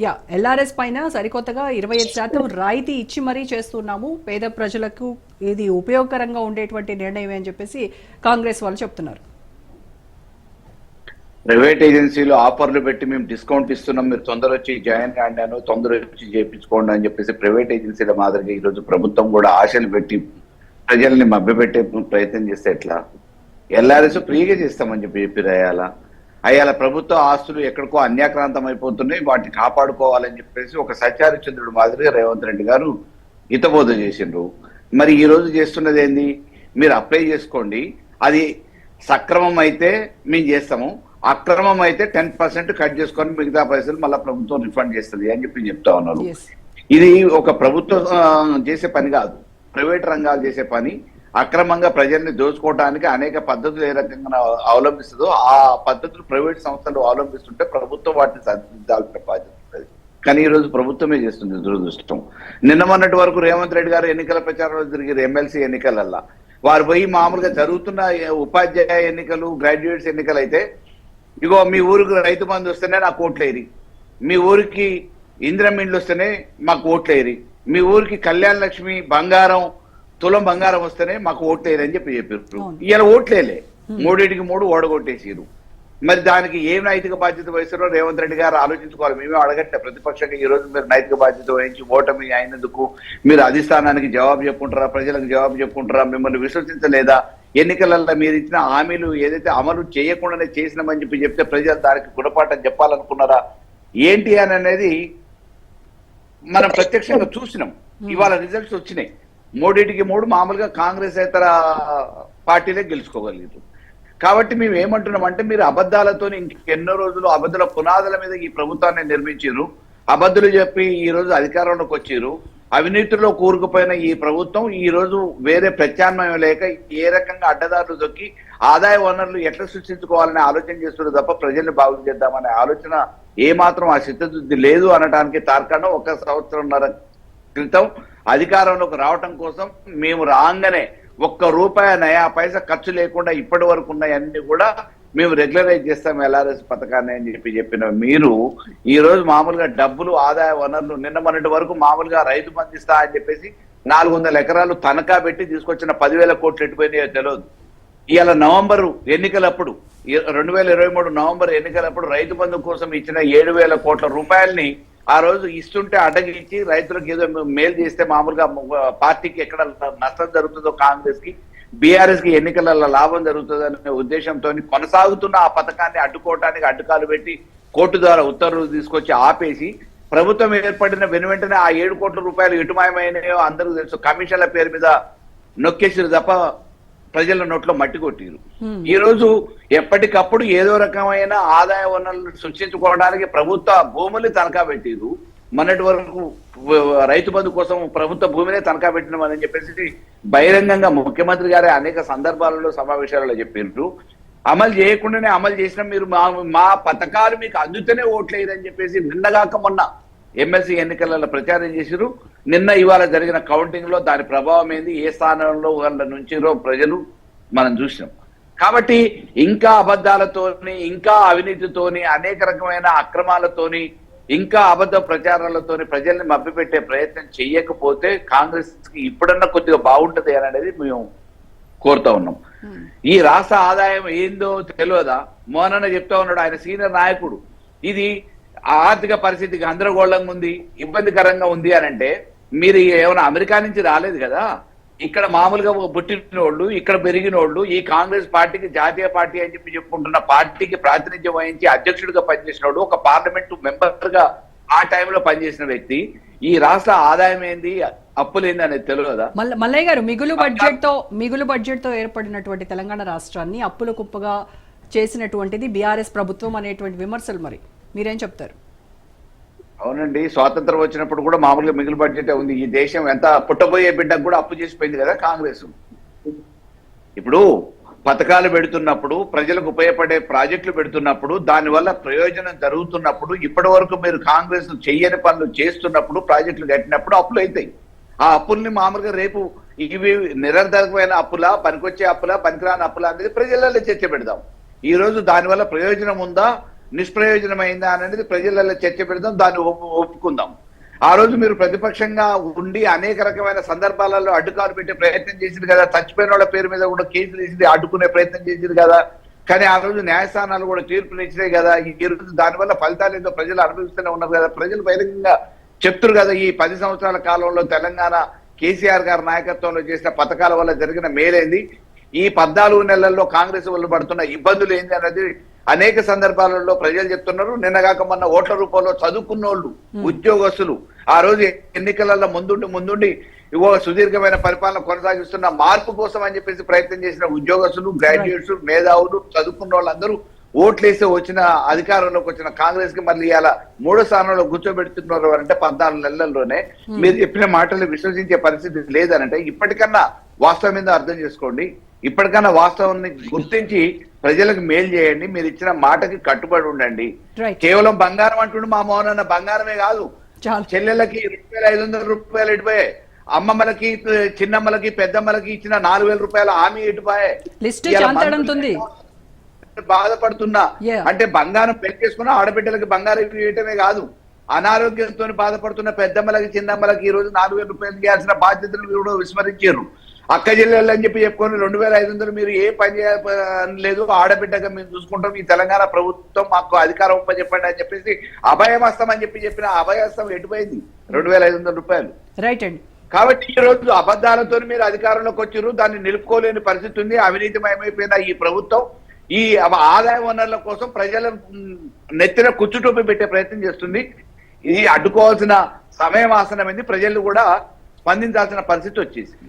Yeah LRS పైన సరికొత్తగా ఇరవై ఐదు శాతం రాయితీ ఇచ్చి మరీ చేస్తున్నాము. పేద ప్రజలకు ఇది ఉపయోగకరంగా ఉండేటువంటి నిర్ణయం అని చెప్పేసి కాంగ్రెస్ వాళ్ళు చెప్తున్నారు. ప్రైవేట్ ఏజెన్సీలు ఆఫర్లు పెట్టి మేము డిస్కౌంట్ ఇస్తున్నాం. మీరు తొందర వచ్చి జాయిన్ కాండాను తొందర వచ్చి చేయించుకోండి అని చెప్పేసి ప్రైవేట్ ఏజెన్సీల మాదిరిగా ఈరోజు ప్రభుత్వం కూడా ఆశలు పెట్టి ప్రజల్ని మభ్యపెట్టే ప్రయత్నం చేస్తే ఎట్లా? ఎల్ఆర్ఎస్ ఫ్రీగా చేస్తామని చెప్పి చెప్పి రాయాలా? అయ్యాల ప్రభుత్వ ఆస్తులు ఎక్కడికో అన్యాక్రాంతం అయిపోతున్నాయి వాటిని కాపాడుకోవాలని చెప్పేసి ఒక సత్యారిచంద్రుడు మాదిరిగా రేవంత్ రెడ్డి గారు హితబోధ చేసిండ్రు. మరి ఈ రోజు చేస్తున్నది ఏంది? మీరు అప్లై చేసుకోండి. అది సక్రమం అయితే మేము చేస్తాము. అక్రమం అయితే టెన్ పర్సెంట్ కట్ చేసుకొని మిగతా పైసలు మళ్ళీ ప్రభుత్వం రిఫండ్ చేస్తుంది అని చెప్పి చెప్తా ఉన్నారు. ఇది ఒక ప్రభుత్వం చేసే పని కాదు. ప్రైవేట్ రంగాలు చేసే పని. అక్రమంగా ప్రజల్ని దోచుకోవడానికి అనేక పద్ధతులు ఏ రకంగా అవలంబిస్తుందో ఆ పద్ధతులు ప్రైవేట్ సంస్థలు అవలంబిస్తుంటే ప్రభుత్వం వాటిని సాధించాల్సిన బాధ్యత కానీ ఈ రోజు ప్రభుత్వమే చేస్తుంది దురదృష్టం. నిన్న మొన్నటి వరకు రేవంత్ రెడ్డి గారు ఎన్నికల ప్రచారంలో తిరిగిన ఎమ్మెల్సీ ఎన్నికలల్లా. వారు పోయి మామూలుగా జరుగుతున్న ఉపాధ్యాయ ఎన్నికలు గ్రాడ్యుయేట్స్ ఎన్నికలు అయితే ఇగో మీ ఊరికి రైతు బంధు వస్తేనే నాకు ఓట్లేరి మీ ఊరికి ఇంద్రమిండ్లు వస్తేనే మాకు ఓట్లేరి మీ ఊరికి కళ్యాణ లక్ష్మి బంగారం తులం బంగారం వస్తేనే మాకు ఓట్లేరు అని చెప్పి చెప్పారు. ఇవాళ ఓట్లేలే. మూడింటికి మూడు ఓడగొట్టేసిరు మరి దానికి ఏం నైతిక బాధ్యత వహిస్తారో రేవంత్ రెడ్డి గారు ఆలోచించుకోవాలి. మేమే అడగట్లే ప్రతిపక్షంగా ఈ రోజు మీరు నైతిక బాధ్యత వహించి ఓటమి అయినందుకు మీరు అధిష్టానానికి జవాబు చెప్పుకుంటారా ప్రజలకు జవాబు చెప్పుకుంటారా మిమ్మల్ని విశ్వసించలేదా? ఎన్నికలలో మీరు ఇచ్చిన హామీలు ఏదైతే అమలు చేయకుండానే చేసినామని చెప్పి చెప్తే ప్రజలు దానికి గుణపాఠం చెప్పాలనుకున్నారా? ఏంటి అని అనేది మనం ప్రత్యక్షంగా చూసినాం. ఇవాళ రిజల్ట్స్ వచ్చినాయి. మూడింటికి మూడు మామూలుగా కాంగ్రెస్ ఇతర పార్టీలే గెలుచుకోగలిగారు కాబట్టి మేము ఏమంటున్నాం అంటే మీరు అబద్ధాలతో ఇంకెన్నో రోజులు అబద్ధాల పునాదుల మీద ఈ ప్రభుత్వాన్ని నిర్మించారు అబద్ధులు చెప్పి ఈ రోజు అధికారంలోకి వచ్చారు అవినీతిలో కూరుకుపోయిన ఈ ప్రభుత్వం ఈ రోజు వేరే ప్రత్యామ్నాయం లేక ఏ రకంగా అడ్డదారులు దొక్కి ఆదాయ వనరులు ఎట్లా సృష్టించుకోవాలనే ఆలోచన చేస్తున్నారు తప్ప ప్రజల్ని బాగు చేద్దామనే ఆలోచన ఏ మాత్రం ఆ చిత్తశుద్ధి లేదు అనడానికి తార్కాణం ఒక సంవత్సరంన్నర క్రితం అధికారంలోకి రావటం కోసం మేము రాగానే ఒక్క రూపాయి నయా పైసా ఖర్చు లేకుండా ఇప్పటి వరకు ఉన్నాయన్నీ కూడా మేము రెగ్యులరైజ్ చేస్తాం ఎల్ఆర్ఎస్ పథకాన్ని అని చెప్పి చెప్పిన మీరు ఈ రోజు మామూలుగా డబ్బులు ఆదాయ వనరులు నిన్న మొన్నటి వరకు మామూలుగా రైతు బంధిస్తా అని చెప్పేసి నాలుగు వందల ఎకరాలు తనఖా పెట్టి తీసుకొచ్చిన పదివేల కోట్లు ఎటుపోయినాయో తెలియదు ఇవాళ నవంబర్ ఎన్నికలప్పుడు రెండు వేల ఇరవై మూడు నవంబర్ ఎన్నికలప్పుడు రైతు బంధు కోసం ఇచ్చిన ఏడు వేల కోట్ల రూపాయల్ని ఆ రోజు ఇస్తుంటే అడ్డగించి రైతులకు ఏదో మేలు చేస్తే మామూలుగా పార్టీకి ఎక్కడ నష్టం జరుగుతుందో కాంగ్రెస్కి బీఆర్ఎస్కి ఎన్నికలలో లాభం జరుగుతుందనే ఉద్దేశంతో కొనసాగుతున్న ఆ పథకాన్ని అడ్డుకోవటానికి అడ్డుకాలు పెట్టి కోర్టు ద్వారా ఉత్తర్వులు తీసుకొచ్చి ఆపేసి ప్రభుత్వం ఏర్పడిన వెను వెంటనే ఆ ఏడు కోట్ల రూపాయలు ఎటుమాయమైనాయో అందరూ తెలుసు. కమిషన్ల పేరు మీద నొక్కేసారు తప్ప ప్రజల నోట్లో మట్టి కొట్టిరు. ఈ రోజు ఎప్పటికప్పుడు ఏదో రకమైన ఆదాయ వనరులు సృష్టించుకోవడానికి ప్రభుత్వ భూములు తనఖా పెట్టిరు. మొన్నటి వరకు రైతు బంధు కోసం ప్రభుత్వ భూమినే తనఖా పెట్టినామని చెప్పేసి బహిరంగంగా ముఖ్యమంత్రి గారే అనేక సందర్భాలలో సమావేశాలలో చెప్పిండ్రు అమలు చేయకుండానే అమలు చేసిన మీరు మా మా పథకాలు మీకు అందుతూనే ఓట్లేయరని చెప్పేసి నిన్నగాక మొన్న ఎమ్మెల్సీ ఎన్నికలలో ప్రచారం చేసిరు నిన్న ఇవాళ జరిగిన కౌంటింగ్లో దాని ప్రభావం ఏంది? ఏ స్థానంలో వాళ్ళ నుంచిరో ప్రజలు మనం చూసినాం. కాబట్టి ఇంకా అబద్ధాలతోని ఇంకా అవినీతితోని అనేక రకమైన అక్రమాలతోని ఇంకా అబద్ధ ప్రచారాలతోని ప్రజల్ని మభ్యపెట్టే ప్రయత్నం చెయ్యకపోతే కాంగ్రెస్కి ఇప్పుడన్నా కొద్దిగా బాగుంటది అని అనేది మేము కోరుతా ఉన్నాం. ఈ రాష్ట్ర ఆదాయం ఏందో తెలియదా? మోనన్న చెప్తా ఉన్నాడు ఆయన సీనియర్ నాయకుడు. ఇది ఆర్థిక పరిస్థితి గందరగోళంగా ఉంది ఇబ్బందికరంగా ఉంది అని అంటే మీరు ఏమైనా అమెరికా నుంచి రాలేదు కదా? ఇక్కడ మామూలుగా పుట్టిన వాళ్ళు ఇక్కడ పెరిగిన వాళ్ళు ఈ కాంగ్రెస్ పార్టీకి జాతీయ పార్టీ అని చెప్పి చెప్పుకుంటున్న పార్టీకి ప్రాతినిధ్యం వహించి అధ్యక్షుడిగా పనిచేసిన వాడు ఒక పార్లమెంటు మెంబర్గా ఆ టైంలో పనిచేసిన వ్యక్తి. ఈ రాష్ట్ర ఆదాయం ఏంది? అప్పులు ఏంది అనేది తెలియదా? మల్ల మల్లయ్య గారు మిగులు బడ్జెట్తో మిగులు బడ్జెట్తో ఏర్పడినటువంటి తెలంగాణ రాష్ట్రాన్ని అప్పుల కుప్పగా చేసినటువంటిది బీఆర్ఎస్ ప్రభుత్వం అనేటువంటి విమర్శలు మరి. మీరేం చెప్తారు? అవునండి స్వాతంత్రం వచ్చినప్పుడు కూడా మామూలుగా మిగులు బడ్జెట్ ఉంది. ఈ దేశం ఎంత పుట్టబోయే బిడ్డకు కూడా అప్పు చేసిపోయింది కదా కాంగ్రెస్. ఇప్పుడు పథకాలు పెడుతున్నప్పుడు ప్రజలకు ఉపయోగపడే ప్రాజెక్టులు పెడుతున్నప్పుడు దానివల్ల ప్రయోజనం జరుగుతున్నప్పుడు ఇప్పటి వరకు మీరు కాంగ్రెస్ చెయ్యని పనులు చేస్తున్నప్పుడు ప్రాజెక్టులు కట్టినప్పుడు అప్పులు అవుతాయి ఆ అప్పుల్ని మామూలుగా రేపు ఇవి నిరంతరమైన అప్పులా పనికొచ్చే అప్పులా పనికిరాని అప్పులా అనేది ప్రజలలో చర్చ పెడదాం ఈ రోజు దానివల్ల ప్రయోజనం ఉందా? నిష్ప్రయోజనమైందా అనేది ప్రజలలో చర్చ పెడదాం దాన్ని ఒప్పు- ఒప్పుకుందాం. ఆ రోజు మీరు ప్రతిపక్షంగా ఉండి అనేక రకమైన సందర్భాలలో అడ్డుకాలు పెట్టే ప్రయత్నం చేసింది కదా చచ్చిపోయిన వాళ్ళ పేరు మీద కూడా కేసులు వేసింది అడ్డుకునే ప్రయత్నం చేసింది కదా. కానీ ఆ రోజు న్యాయస్థానాలు కూడా తీర్పులు ఇచ్చినాయి కదా. ఈ రోజు దానివల్ల ఫలితాలు ఏదో ప్రజలు అనుభవిస్తూనే ఉన్నారు కదా. ప్రజలు బహిరంగంగా చెప్తున్నారు కదా ఈ పది సంవత్సరాల కాలంలో తెలంగాణ కేసీఆర్ గారి నాయకత్వంలో చేసిన పథకాల వల్ల జరిగిన మేలేంది. ఈ పద్నాలుగు నెలల్లో కాంగ్రెస్ వల్ల పడుతున్న ఇబ్బందులు ఏంది అనేది అనేక సందర్భాలలో ప్రజలు చెప్తున్నారు. నిన్నగాక మొన్న ఓట్ల రూపంలో చదువుకున్నోళ్ళు ఉద్యోగస్తులు ఆ రోజు ఎన్నికలలో ముందుండి ముందుండి ఇగో సుదీర్ఘమైన పరిపాలన కొనసాగిస్తున్న మార్పు కోసం అని చెప్పేసి ప్రయత్నం చేసిన ఉద్యోగస్తులు గ్రాడ్యుయేట్స్ మేధావులు చదువుకున్న వాళ్ళందరూ ఓట్లేసి వచ్చిన అధికారంలోకి వచ్చిన కాంగ్రెస్కి మళ్ళీ ఇలా మూడో స్థానంలో కూర్చోబెడుతున్నారు అంటే పద్నాలుగు నెలల్లోనే. మీరు చెప్పిన మాటలు విశ్వసించే పరిస్థితి లేదనంటే ఇప్పటికన్నా వాస్తవం మీద అర్థం చేసుకోండి. ఇప్పటికన్నా వాస్తవాన్ని గుర్తించి ప్రజలకు మేలు చేయండి మీరు ఇచ్చిన మాటకి కట్టుబడి ఉండండి. కేవలం బంగారం అంటుండు మా మోహన్ అన్న బంగారమే కాదు. చాలా. చెల్లెలకి రెండు వేల ఐదు వందల రూపాయలు ఎటుపోయాయి అమ్మమ్మలకి చిన్నమ్మలకి పెద్దమ్మలకి ఇచ్చిన నాలుగు వేల రూపాయల హామీ చాంతాడంతుంది బాధపడుతున్నా. అంటే బంగారం పెంచేసుకున్న ఆడబిడ్డలకి బంగారం ఇవ్వటమే కాదు. అనారోగ్యంతో బాధపడుతున్న పెద్దమ్మలకి చిన్నమ్మలకి ఈ రోజు నాలుగు వేల రూపాయలు ఇవ్వాల్సిన బాధ్యతలు కూడా విస్మరించారు. అక్క జిల్లాలు అని చెప్పి చెప్పుకొని రెండు వేల ఐదు వందలు మీరు ఏ పని చేయలేదు ఆడబిడ్డగా మేము చూసుకుంటాం. ఈ తెలంగాణ ప్రభుత్వం మాకు అధికారం ఉప చెప్పండి అని చెప్పేసి అభయమస్తం అని చెప్పి చెప్పిన అభయస్తం ఎటుపోయింది? రెండు వేల ఐదు వందల రూపాయలు. రైట్ అండి. కాబట్టి ఈ రోజు అబద్ధాలతో మీరు అధికారంలోకి వచ్చారు. దాన్ని నిలుపుకోలేని పరిస్థితి ఉంది. అవినీతిమయమైపోయిన ఈ ప్రభుత్వం. ఈ ఆదాయ వనరుల కోసం ప్రజల నెత్తిన కుచ్చుటోపి పెట్టే ప్రయత్నం చేస్తుంది. ఇది అడ్డుకోవాల్సిన సమయం ఆసనమైంది. ప్రజలు కూడా స్పందించాల్సిన పరిస్థితి వచ్చేసింది.